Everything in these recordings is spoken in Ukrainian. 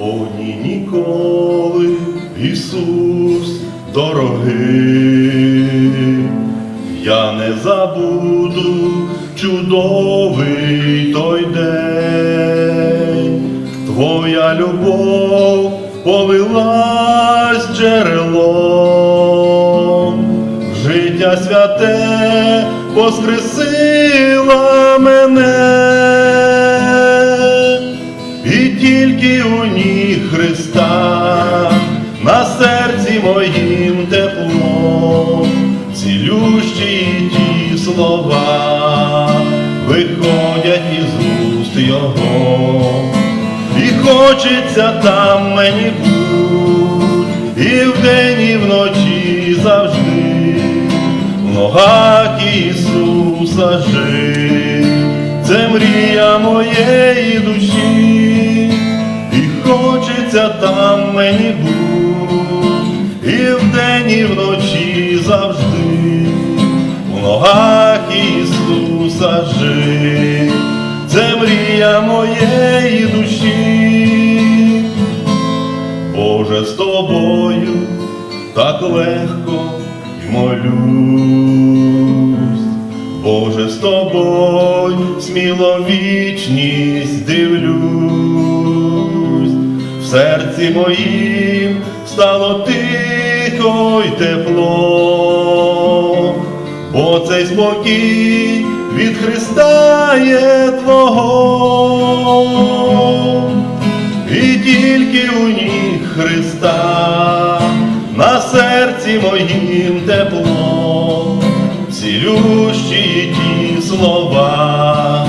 О, ні, ніколи, Ісус дорогий, я не забуду чудовий той день, Твоя любов полилась джерелом, життя святе воскресила мене. І тільки у ніг Христа на серці моїм тепло, цілющі ті слова виходять із уст Його, і хочеться там мені бути, і вдень, і вночі завжди, ногах Ісуса жити це мрія моєї душі, і хочеться там мені бути, і вдень, і вночі завжди, в ногах Ісуса жити, це мрія моєї душі, Боже, з тобою так легко й молюсь. Боже, з тобою сміло вічність дивлюсь, в серці моїм стало тихо й тепло, бо цей спокій від Христа є Твого, і тільки у ніг Христа на серці моїм тепло цілющі ті слова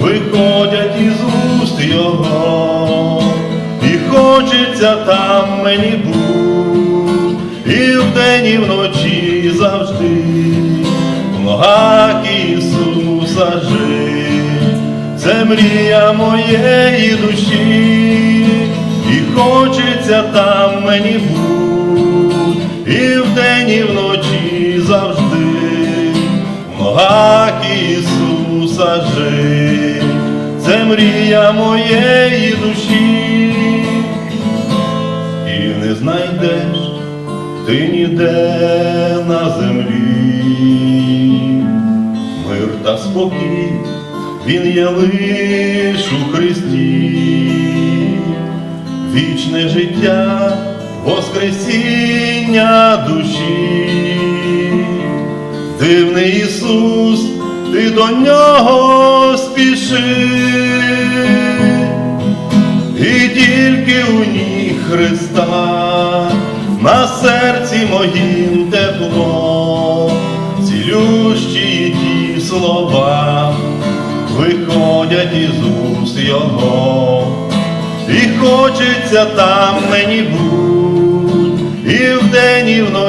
виходять із уст Його, і хочеться там мені бути, і вдень, і вночі завжди, в ногах Ісуса жить, це мрія моєї душі, і хочеться там мені бути, і вдень, і вночі завжди ногах Ісуса жить, це мрія моєї душі, і не знайдеш ти ніде на землі, мир та спокій, він є лиш у Христі, вічне життя, Воскресіння душі дивний Ісус, ти до нього спіши, і тільки у ніг Христа на серці моїм тепло, цілющі ті слова виходять із уст Його, і хочеться там мені бути, і вдень, і вночі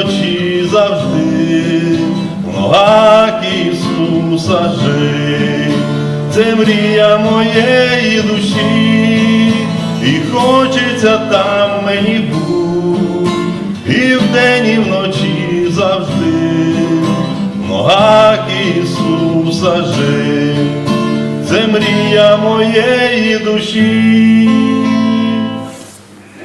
ногах Ісуса жить, це мрія моєї душі, і хочеться там мені бути, і вдень, і вночі завжди, в ногах Ісуса жить, це мрія моєї душі.